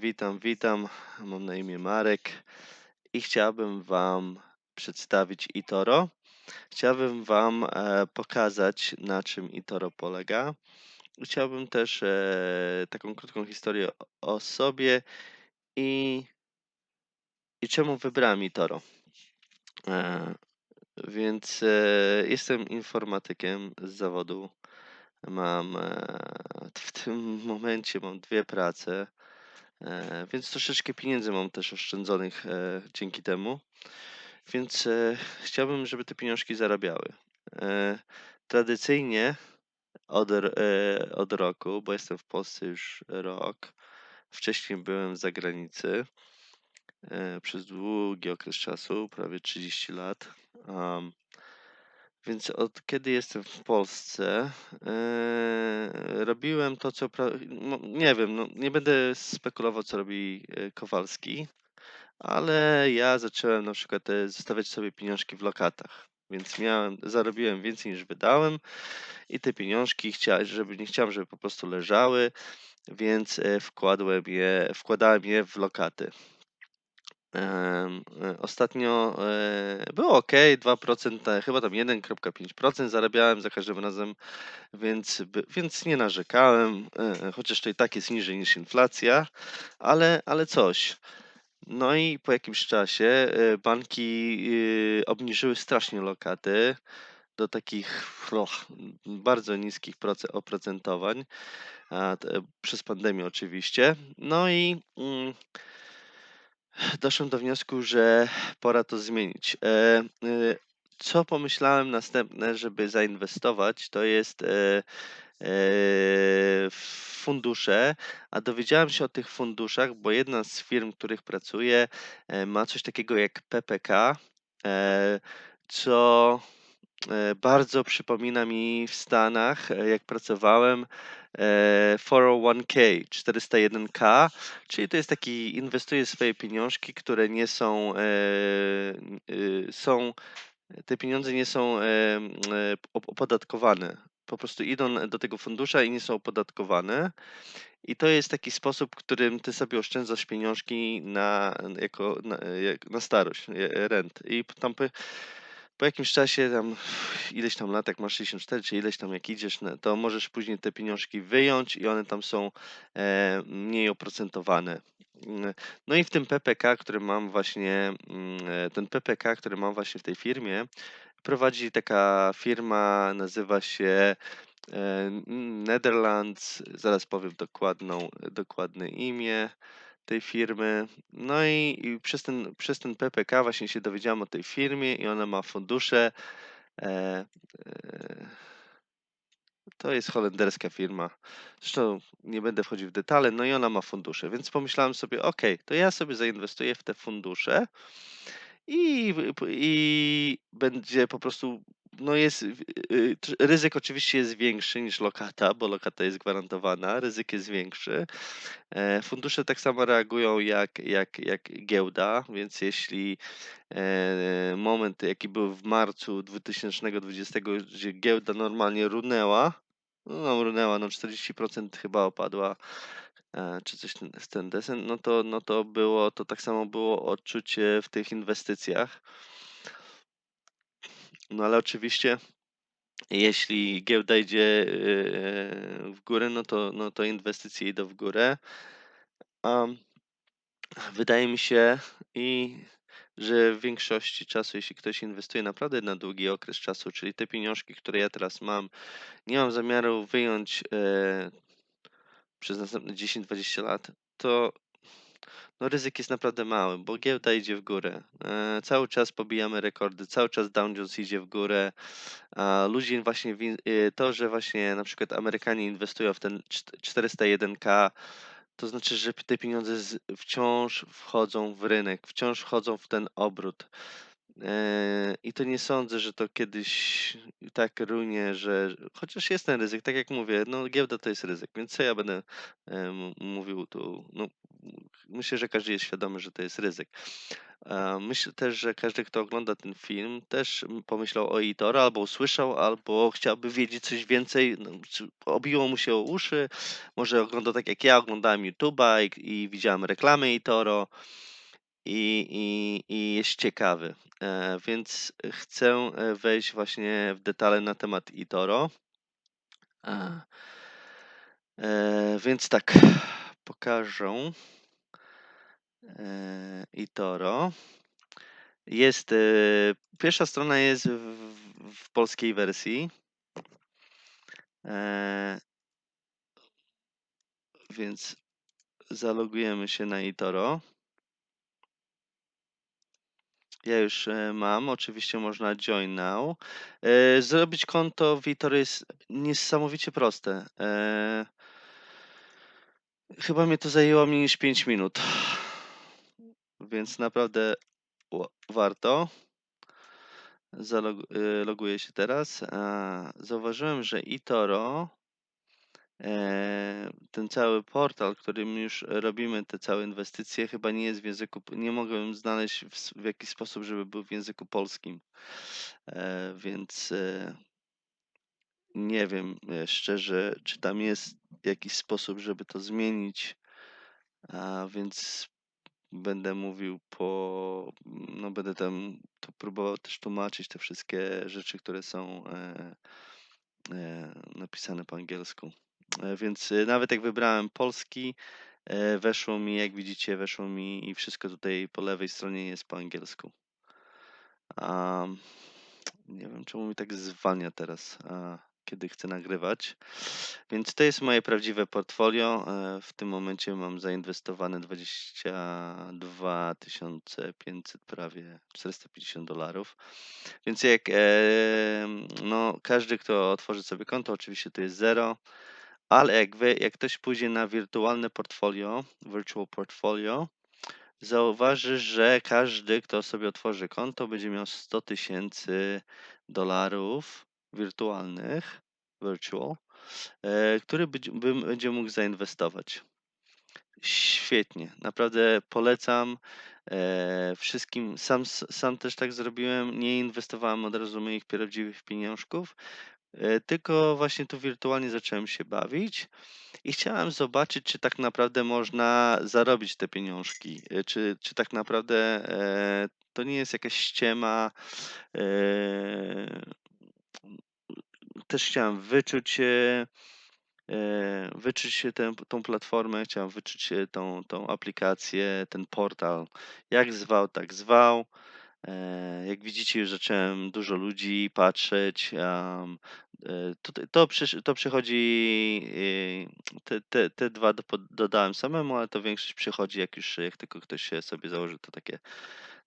Witam, witam. Mam na imię Marek i chciałbym Wam przedstawić eToro. Chciałbym Wam e, pokazać, na czym eToro polega. Chciałbym też e, taką krótką historię o sobie i, i czemu wybrałem eToro. E, więc e, jestem informatykiem z zawodu. Mam w tym momencie mam dwie prace. E, więc troszeczkę pieniędzy mam też oszczędzonych e, dzięki temu. Więc e, chciałbym, żeby te pieniążki zarabiały. Tradycyjnie od, od roku, bo jestem w Polsce już rok, wcześniej byłem w zagranicy e, przez długi okres czasu, prawie 30 lat. Więc od kiedy jestem w Polsce, e, robiłem to, co. Pra... No, nie wiem, no, nie będę spekulował, co robi e, Kowalski, ale ja zacząłem na przykład e, zostawiać sobie pieniążki w lokatach. Więc miałem, zarobiłem więcej niż wydałem i te pieniążki chciałem, żeby nie chciałem, żeby po prostu leżały, więc wkładłem je, wkładałem je w lokaty. E, Ostatnio e, było ok, 2%, e, chyba tam 1,5% zarabiałem za każdym razem, więc, więc nie narzekałem, e, chociaż to i tak jest niżej niż inflacja, ale, ale coś. No i po jakimś czasie banki e, obniżyły strasznie lokaty do takich och, bardzo niskich proce- oprocentowań, przez pandemię oczywiście. No i mm, doszłem do wniosku, że pora to zmienić. E, e, co pomyślałem następne, żeby zainwestować, to jest e, fundusze, a dowiedziałem się o tych funduszach, bo jedna z firm, w których pracuję, ma coś takiego jak PPK, co e, bardzo przypomina mi w Stanach, e, jak pracowałem, e, 401k, 401k, czyli to jest taki, inwestuje swoje pieniążki, które nie są, y, są te pieniądze nie są, opodatkowane. Po prostu idą do tego fundusza i nie są opodatkowane. I to jest taki sposób, którym ty sobie oszczędzasz pieniążki na jako na na starość, rent. I tam po jakimś czasie, tam ileś tam lat, jak masz 64 czy ileś tam jak idziesz, no to możesz później te pieniążki wyjąć i one tam są, e, mniej oprocentowane. No i w tym PPK, który mam właśnie, mm, e, ten PPK, który mam właśnie w tej firmie, prowadzi taka firma, nazywa się, e, Netherlands, zaraz powiem dokładną dokładne imię tej firmy. No i i przez ten przez ten PPK właśnie się dowiedziałem o tej firmie i ona ma fundusze, e, e to jest holenderska firma. Zresztą nie będę wchodził w detale, no i ona ma fundusze, więc pomyślałem sobie: "Okej, to ja sobie zainwestuję w te fundusze i i będzie po prostu no jest w y, ryzyk oczywiście jest większy niż lokata, bo lokata jest gwarantowana, ryzyk jest większy. E, fundusze tak samo reagują jak jak jak giełda, więc jeśli, e, moment jaki był w marcu 2020, gdzie giełda normalnie runęła, no runęła, no 40% chyba opadła, e, czy coś z ten deseń, no to no to było to tak samo było odczucie w tych inwestycjach. No ale oczywiście jeśli giełda idzie, yy, w górę, no to no to inwestycje idą w górę. A wydaje mi się i że w większości czasu, jeśli ktoś inwestuje naprawdę na długi okres czasu, czyli te pieniążki, które ja teraz mam, nie mam zamiaru wyjąć, e, przez następne 10-20 lat, to no ryzyk jest naprawdę mały, bo giełda idzie w górę. E, cały czas pobijamy rekordy, cały czas Dow Jones idzie w górę, a ludzie właśnie w y, to, że właśnie na przykład Amerykanie inwestują w ten czt 401k, to znaczy, że te pieniądze z wciąż wchodzą w rynek, wciąż wchodzą w ten obrót. Eee, I to nie sądzę, że to kiedyś tak runie, że chociaż jest ten ryzyk, tak jak mówię, no giełda to jest ryzyk, więc co ja będę em, mówił tu, no myślę, że każdy jest świadomy, że to jest ryzyk. E, myślę też, że każdy, kto ogląda ten film, też pomyślał o eToro, albo usłyszał, albo chciałby wiedzieć coś więcej. No, obiło mu się o uszy, może oglądał tak jak ja, oglądałem YouTube'a i, i widziałem reklamy eToro i, i, i jest ciekawy. E, więc chcę e, wejść właśnie w detale na temat eToro. E, więc tak, pokażę eToro. Jest, pierwsza strona jest w, w polskiej wersji. Więc zalogujemy się na eToro. Ja już e, mam, oczywiście można join now. E, zrobić konto w eToro jest niesamowicie proste. E, chyba mnie to zajęło mniej niż 5 minut. Więc naprawdę wa- warto. Zaloguję się teraz. Zauważyłem, że eToro, e, ten cały portal, którym już robimy te całe inwestycje, chyba nie jest w języku, nie mogłem znaleźć w, w jakiś sposób, żeby był w języku polskim. E, Więc e, nie wiem szczerze, czy tam jest jakiś sposób, żeby to zmienić. A więc będę mówił po, no będę tam to próbował też tłumaczyć te wszystkie rzeczy, które są e, e, napisane po angielsku. E, Więc e, nawet jak wybrałem polski, e, weszło mi, jak widzicie, weszło mi i wszystko tutaj po lewej stronie jest po angielsku. Um, nie wiem, czemu mi tak zwalnia teraz, a, kiedy chcę nagrywać. Więc to jest moje prawdziwe portfolio. W tym momencie mam zainwestowane 22 500, prawie 450 dolarów. Więc jak e, no, każdy, kto otworzy sobie konto, oczywiście to jest zero, ale jak, wy, jak ktoś pójdzie na wirtualne portfolio, virtual portfolio, zauważy, że każdy, kto sobie otworzy konto, będzie miał 100 tysięcy dolarów wirtualnych, virtual, e, który będzie mógł zainwestować. Świetnie, naprawdę polecam e, wszystkim. Sam, sam też tak zrobiłem, nie inwestowałem od razu moich prawdziwych pieniążków, e, tylko właśnie tu wirtualnie zacząłem się bawić i chciałem zobaczyć, czy tak naprawdę można zarobić te pieniążki, e, czy, czy tak naprawdę e, to nie jest jakaś ściema. e, Też chciałem wyczuć e, wyczuć się tę, tą platformę, chciałem wyczuć się tą, tą aplikację, ten portal. Jak zwał, tak zwał. E, Jak widzicie, już zacząłem dużo ludzi patrzeć. Um, e, tutaj, to, to przychodzi, e, te, te, te dwa do, dodałem samemu, ale to większość przychodzi, jak już, jak tylko ktoś się sobie założy, to takie,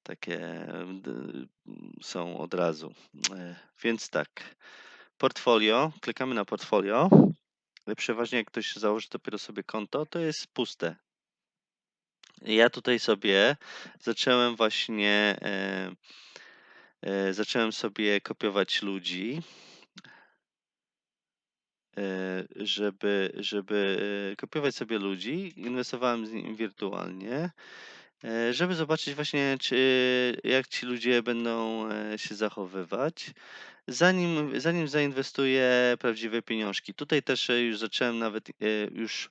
takie są od razu. E, Więc tak, portfolio, klikamy na portfolio. Ale Przeważnie jak ktoś założy dopiero sobie konto, to jest puste. Ja tutaj sobie zacząłem właśnie e, e, zacząłem sobie kopiować ludzi, e, żeby, żeby e, kopiować sobie ludzi. Inwestowałem z nim wirtualnie, e, żeby zobaczyć właśnie, czy jak ci ludzie będą się zachowywać. Zanim, zanim zainwestuję prawdziwe pieniążki. Tutaj też już zacząłem nawet już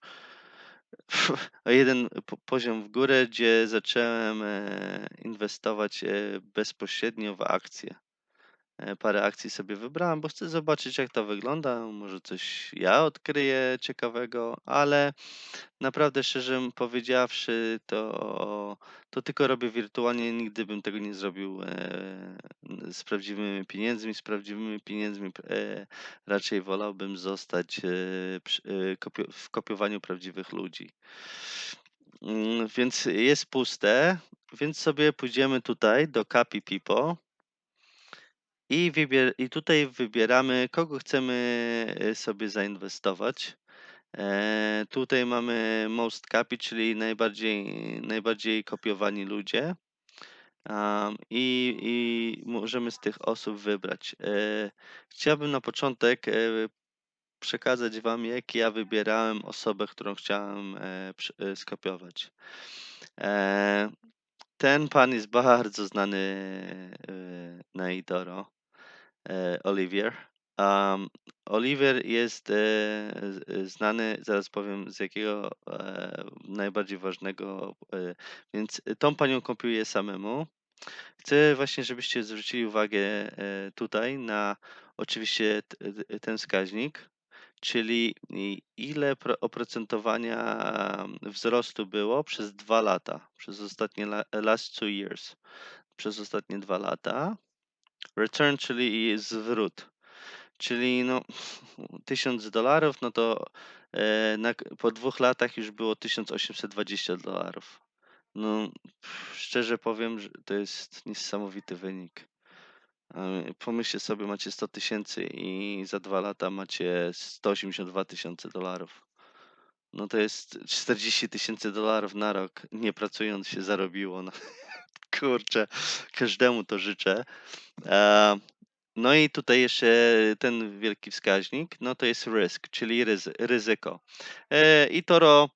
o jeden po- poziom w górę, gdzie zacząłem e, inwestować e, bezpośrednio w akcje. E, Parę akcji sobie wybrałem, bo chcę zobaczyć, jak to wygląda. Może coś ja odkryję ciekawego, ale naprawdę szczerze powiedziawszy, to, to tylko robię wirtualnie. Nigdy bym tego nie zrobił e, z prawdziwymi pieniędzmi. Z prawdziwymi pieniędzmi e, raczej wolałbym zostać w kopiowaniu prawdziwych ludzi. Mm, Więc jest puste, więc sobie pójdziemy tutaj do Capi Pipo i, wybier- i tutaj wybieramy, kogo chcemy e, sobie zainwestować. E, tutaj mamy Most Capi, czyli najbardziej, najbardziej kopiowani ludzie. Am, i, I możemy z tych osób wybrać. E, chciałbym na początek e, przekazać Wam, jak ja wybierałem osobę, którą chciałem e, e, skopiować. E, ten pan jest bardzo znany, yy, na eToro, e, Olivier. Am, Oliver jest, e, znany, zaraz powiem z jakiego, e, najbardziej ważnego, e, więc tą panią kopiuję samemu. Chcę właśnie, żebyście zwrócili uwagę, e, tutaj na oczywiście t t ten wskaźnik, czyli ile pro oprocentowania wzrostu było przez 2 lata, przez ostatnie la last 2 years, przez ostatnie 2 lata. Return, czyli zwrót, czyli no $1000, no to, e, na po 2 latach już było $1820. No, szczerze powiem, że to jest niesamowity wynik. Pomyślcie sobie, macie 100 000 i za 2 lata macie $182 000. No to jest $40 000 na rok, nie pracując się zarobiło, no. Kurczę, każdemu to życzę. No i tutaj jeszcze ten wielki wskaźnik, no to jest risk, czyli ryzy ryzyko. E, eToro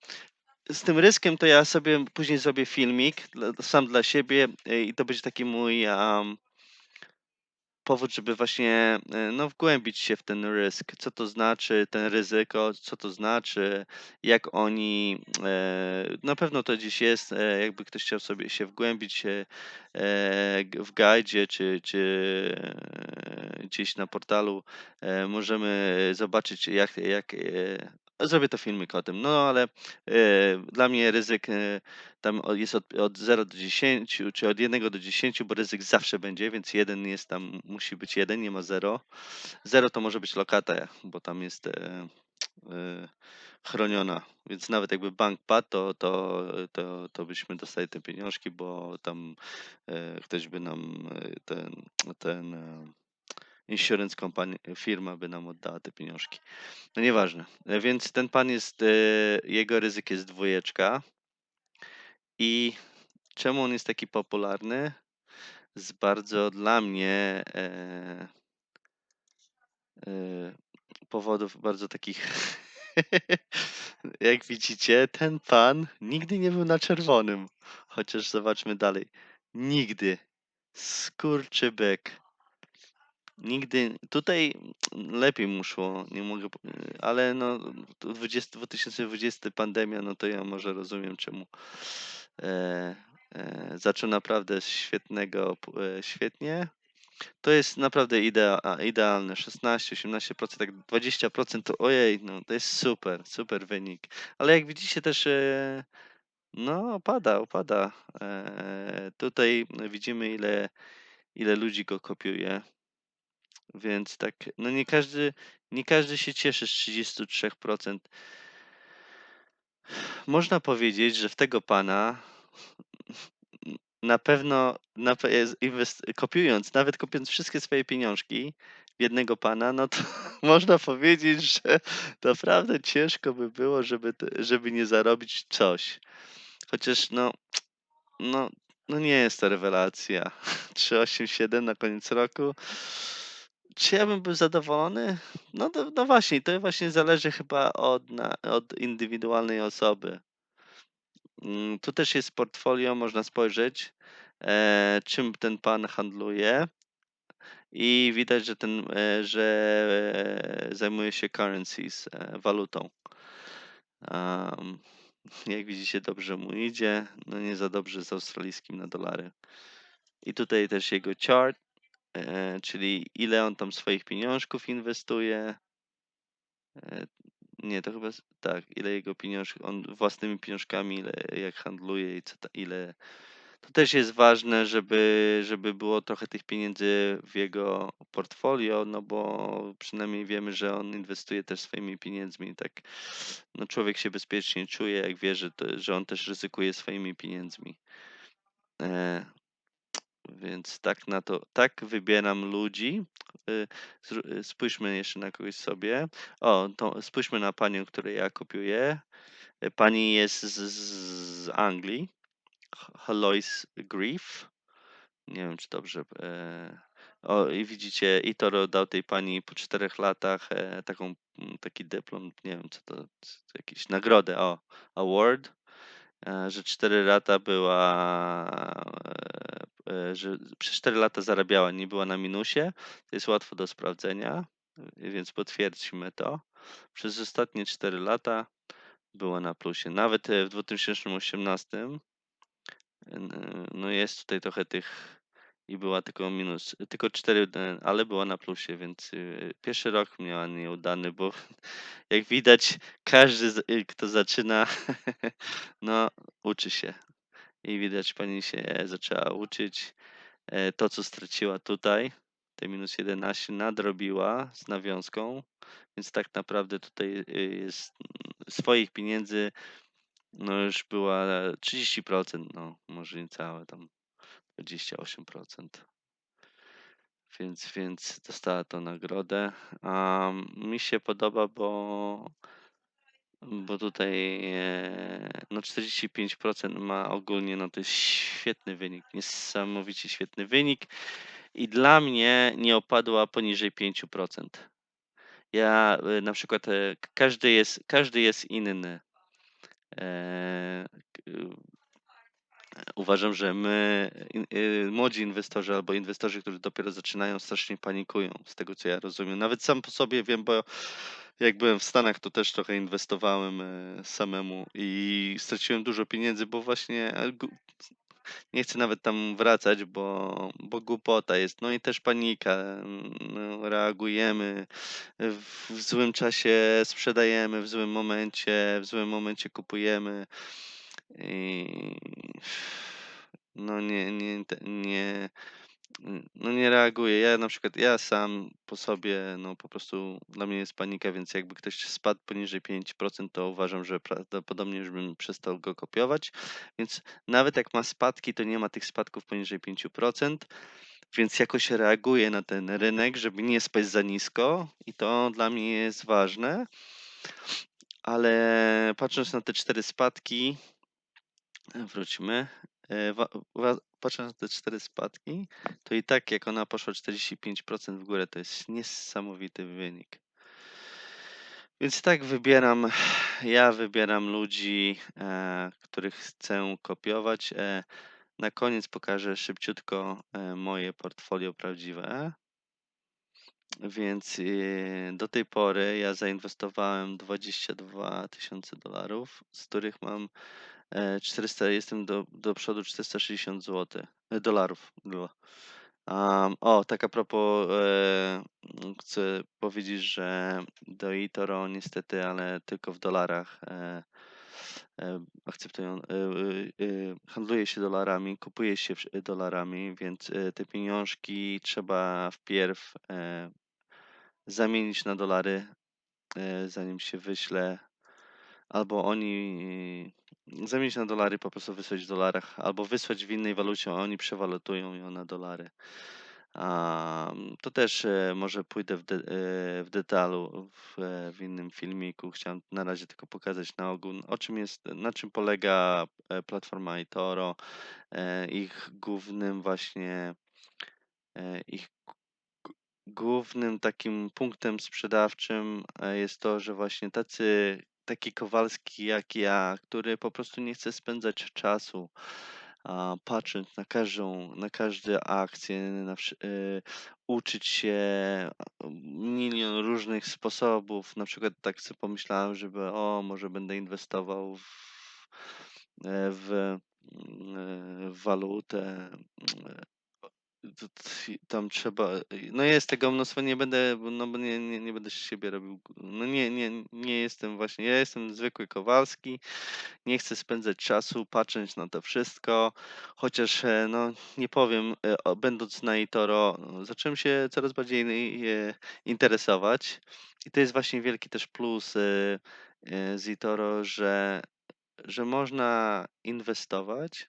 z tym ryskiem to ja sobie później zrobię filmik sam dla siebie, e, i to będzie taki mój, powód, żeby właśnie, e, no wgłębić się w ten rysk. Co to znaczy ten ryzyko, co to znaczy, jak oni, e, na pewno to gdzieś jest, e, jakby ktoś chciał sobie się wgłębić, w gajdzie czy czy, gdzieś na portalu, możemy zobaczyć jak jak, zrobię to filmik o tym. No ale, e, dla mnie ryzyk, e, tam jest od od 0 do 10 czy od 1 do 10, bo ryzyk zawsze będzie, więc 1 jest tam musi być 1, nie ma 0. 0 to może być lokata, bo tam jest, e, chroniona, więc nawet jakby bank padł, to to to to byśmy dostali te pieniążki, bo tam, e, ktoś by nam, ten ten, insurance company firma by nam oddała te pieniążki. No nieważne. E, więc ten pan jest, e, jego ryzyk jest 2. I czemu on jest taki popularny? Z bardzo dla mnie, e e, powodów bardzo takich jak widzicie, ten pan nigdy nie był na czerwonym, chociaż zobaczmy dalej. Nigdy. Skurczybyk. Nigdy tutaj lepiej mu szło, nie mogę ale no, tu 20 2020 pandemia, no to ja może rozumiem czemu, e, e, zaczął naprawdę świetnego e, świetnie. To jest naprawdę idea idealne 16-18%, tak 20% to ojej, no to jest super, super wynik. Ale jak widzicie też, e, no opada, opada. E, tutaj widzimy ile ile ludzi go kopiuje. Więc tak, no nie każdy nie każdy się cieszy z 33%. Można powiedzieć, że w tego pana na pewno na kopiując, nawet kopiując wszystkie swoje pieniążki w jednego pana, no to można powiedzieć, że naprawdę ciężko by było, żeby żeby nie zarobić coś. Chociaż no no no nie jest to rewelacja. 387 na koniec roku. Czy ja bym był zadowolony? No to no właśnie, to właśnie zależy chyba od na od indywidualnej osoby. Mm, tu też jest portfolio, można spojrzeć, e, czym ten pan handluje. I widać, że ten, e, że e, zajmuje się currencies, e, walutą. Jak widzicie, dobrze mu idzie, no nie za dobrze z australijskim na dolary. I tutaj też jego chart, e, czyli ile on tam swoich pieniążków inwestuje. E, nie, to chyba tak, ile jego pieniążk on własnymi pieniążkami, ile jak handluje i co ta ile to też jest ważne, żeby żeby było trochę tych pieniędzy w jego portfolio, no bo przynajmniej wiemy, że on inwestuje też swoimi pieniędzmi, tak no człowiek się bezpiecznie czuje, jak wie, że to że on też ryzykuje swoimi pieniędzmi. E, więc tak na to tak wybieram ludzi. Y, zr spójrzmy jeszcze na kogoś sobie. O, to spójrzmy na panią, której ja kopiuję. E, pani jest z z Anglii. H Heloise Grief. Nie wiem, czy dobrze, e o i widzicie, eToro dał tej pani po 4 latach, e, taką taki dyplom, nie wiem co to, c jakieś nagrodę, o, award. e, że 4 lata była, e, e, że przez 4 lata zarabiała, nie była na minusie. To jest łatwo do sprawdzenia, y, więc potwierdźmy to. Przez ostatnie 4 lata była na plusie. Nawet e, w 2018 n- no jest tutaj trochę tych i była tylko minus, tylko 4, e, ale była na plusie, więc pierwszy rok miała nieudany, bo jak widać, każdy, kto zaczyna, no uczy się. I widać, pani się zaczęła uczyć. E, To, co straciła tutaj, te minus 11, nadrobiła z nawiązką, więc tak naprawdę tutaj y, jest mm, swoich pieniędzy, no już była 30%, no może niecałe tam 28%. Więc, więc dostała tą nagrodę. A mi się podoba, bo, bo tutaj e, no 45% ma ogólnie, no to jest świetny wynik, niesamowicie świetny wynik i dla mnie nie opadła poniżej 5%. Ja e, na przykład e, każdy jest, każdy jest inny. Uważam, że my, y, młodzi inwestorzy albo inwestorzy, którzy dopiero zaczynają, strasznie panikują, z tego co ja rozumiem. Nawet sam po sobie wiem, bo jak byłem w Stanach, to też trochę inwestowałem e, samemu i straciłem dużo pieniędzy, bo właśnie nie chcę nawet tam wracać, bo, bo głupota jest. No i też panika. No, reagujemy w złym czasie, sprzedajemy w złym momencie, w złym momencie kupujemy. I no nie, nie, nie, no nie reaguję. Ja na przykład, ja sam po sobie, no po prostu dla mnie jest panika, więc jakby ktoś spadł poniżej 5%, to uważam, że prawdopodobnie już bym przestał go kopiować. Więc nawet jak ma spadki, to nie ma tych spadków poniżej 5%, więc jakoś reaguję na ten rynek, żeby nie spać za nisko i to dla mnie jest ważne. Ale patrząc na te cztery spadki, Wróćmy. E, patrząc na te 4 spadki, to i tak jak ona poszła 45% w górę, to jest niesamowity wynik. Więc tak wybieram, ja wybieram ludzi, e, których chcę kopiować. E, na koniec pokażę szybciutko e, moje portfolio prawdziwe. Więc e, do tej pory ja zainwestowałem 22 tysiące dolarów, z których mam 400, jestem do, do przodu 460 zł, e, dolarów. Um, o, tak a propos, e, chcę powiedzieć, że do eToro niestety, ale tylko w dolarach e, e, akceptują, e, e, e, handluje się dolarami, kupuje się dolarami, więc e, te pieniążki trzeba wpierw e, zamienić na dolary, e, zanim się wyśle Albo oni zamienić na dolary, po prostu wysłać w dolarach, albo wysłać w innej walucie, a oni przewalutują ją na dolary. To też e, może pójdę w, de, e, w detalu w, e, w innym filmiku. Chciałem na razie tylko pokazać na ogół, o czym jest, na czym polega e, platforma eToro. E, Ich głównym właśnie, e, ich Głównym takim punktem sprzedawczym, e, jest to, że właśnie tacy taki Kowalski jak ja, który po prostu nie chce spędzać czasu, a, patrząc na każdą na każde akcje, na y, uczyć się, milion różnych sposobów. Na przykład tak sobie pomyślałem, żeby o, może będę inwestował w e, w, mm, w walutę, tam trzeba no jest tego mnóstwo, nie będę no bo nie nie nie będę siebie robił no nie nie nie jestem właśnie ja jestem zwykły Kowalski, nie chcę spędzać czasu patrząc na to wszystko, chociaż, e, no nie powiem, e, będąc na eToro, no, zacząłem się coraz bardziej e, interesować. I to jest właśnie wielki też plus, e, e, z eToro, że że można inwestować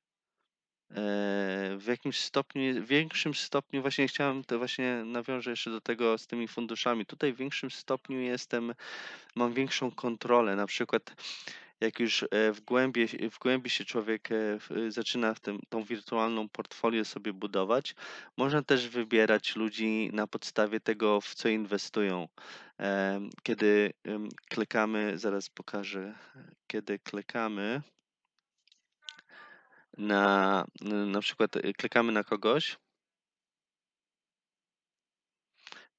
w jakimś stopniu, większym stopniu właśnie chciałem to właśnie nawiążę jeszcze do tego z tymi funduszami. Tutaj w większym stopniu jestem mam większą kontrolę. Na przykład jak już, e, wgłębie wgłębi się człowiek, e, w zaczyna w tym tą wirtualną portfolio sobie budować, można też wybierać ludzi na podstawie tego, w co inwestują. Kiedy, klikamy zaraz pokażę, kiedy klikamy na na przykład, y, klikamy na kogoś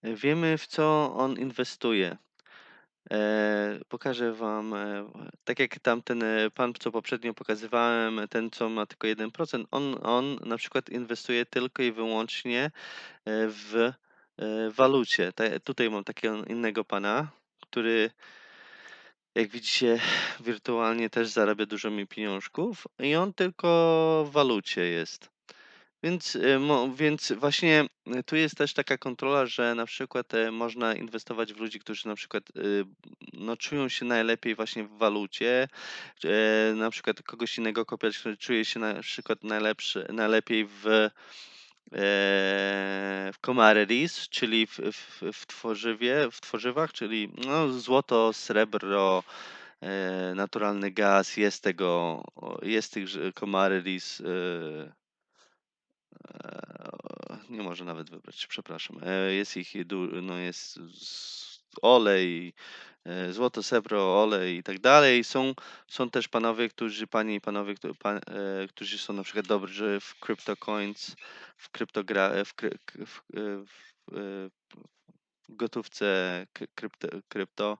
wiemy, w co on inwestuje. Eee, pokażę wam, e, tak jak tamten, e, pan, co poprzednio pokazywałem, ten, co ma tylko 1%, on on na przykład inwestuje tylko i wyłącznie, e, w, e, walucie. Tutaj mam takiego innego pana, który jak widzicie, wirtualnie też zarabia dużo mi pieniążków i on tylko w walucie jest. Więc, y, więc właśnie, y, tu jest też taka kontrola, że na przykład, e, można inwestować w ludzi, którzy na przykład, y, no, czują się najlepiej właśnie w walucie, na przykład kogoś innego kopiować, który czuje się na przykład najlepszy najlepiej w, w commodities, czyli w w w tworzywie w tworzywach, czyli, no, złoto, srebro, e, naturalny gaz, jest tego jest tych y Eee, nie może nawet wybrać, przepraszam. E, jest ich no jest olej, e, złoto, srebro, olej i tak dalej. Są są też panowie, którzy panie i panowie, którzy pa e, którzy są na przykład dobrzy w crypto coins, w kryptogra w kry w e, w e, w gotówce krypto krypto.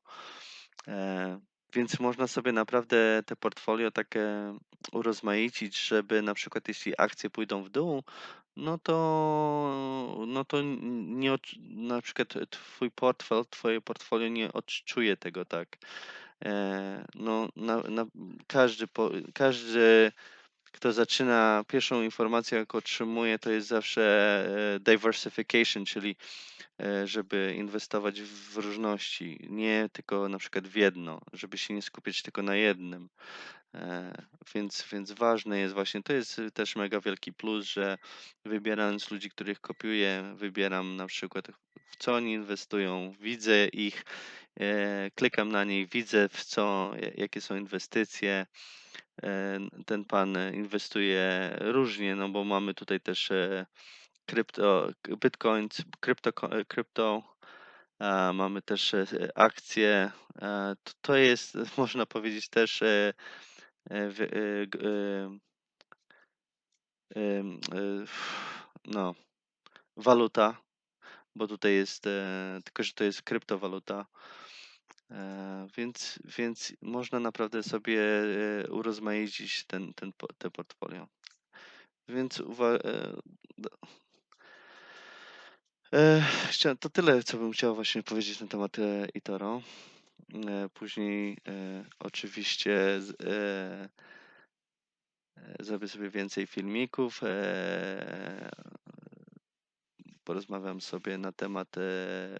Więc można sobie naprawdę te portfolio takie urozmaicić, żeby na przykład jeśli akcje pójdą w dół, no to no to nie na przykład twój portfel, twoje portfolio nie odczuje tego tak. E, no na na każdy każdy, kto zaczyna pierwszą informację, jaką otrzymuje, to jest zawsze, e, diversification, czyli, e, żeby inwestować w różności, nie tylko na przykład w jedno, żeby się nie skupiać tylko na jednym. E, więc więc ważne jest właśnie to jest też mega wielki plus, że wybierając ludzi, których kopiuję, wybieram na przykład w co oni inwestują, widzę ich, klikam na nich, widzę w co jakie są inwestycje. E, ten pan inwestuje różnie, no bo mamy tutaj też, e, krypto bitcoins, krypto ko krypto, mamy też, e, akcje. E, to jest, można powiedzieć też, e, e, e, e e, no, waluta, bo tutaj jest, e, tylko że to jest kryptowaluta. E, więc więc można naprawdę sobie, e, urozmaicić ten ten te portfolio. Więc uwa e, E, to tyle, co bym chciał właśnie powiedzieć na temat, eToro. E, później, oczywiście zrobię sobie więcej filmików, porozmawiam sobie na temat, e,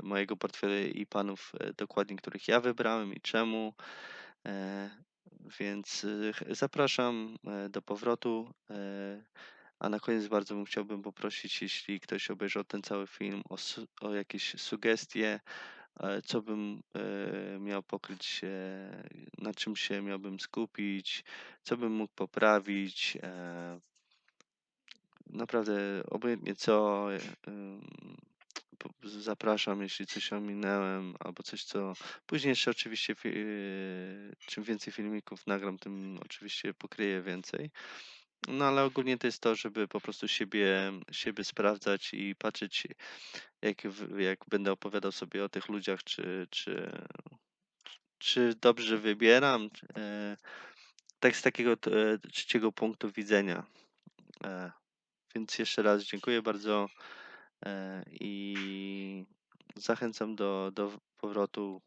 mojego portfela i panów, e, dokładnie których ja wybrałem i czemu. E, więc, zapraszam, do powrotu. A na koniec bardzo bym chciałbym poprosić, jeśli ktoś obejrzał ten cały film o su o jakieś sugestie, co bym, miał pokryć, na czym się miałbym skupić, co bym mógł poprawić, naprawdę obojętnie co, e, zapraszam, jeśli coś ominąłem albo coś, co później jeszcze oczywiście fi czym więcej filmików nagram, tym oczywiście pokryję więcej. No, ale ogólnie to jest to, żeby po prostu siebie siebie sprawdzać i patrzeć, jak jak będę opowiadał sobie o tych ludziach, czy czy czy dobrze wybieram, e, tak z takiego e, trzeciego punktu widzenia. E, więc jeszcze raz dziękuję bardzo, e, i zachęcam do do powrotu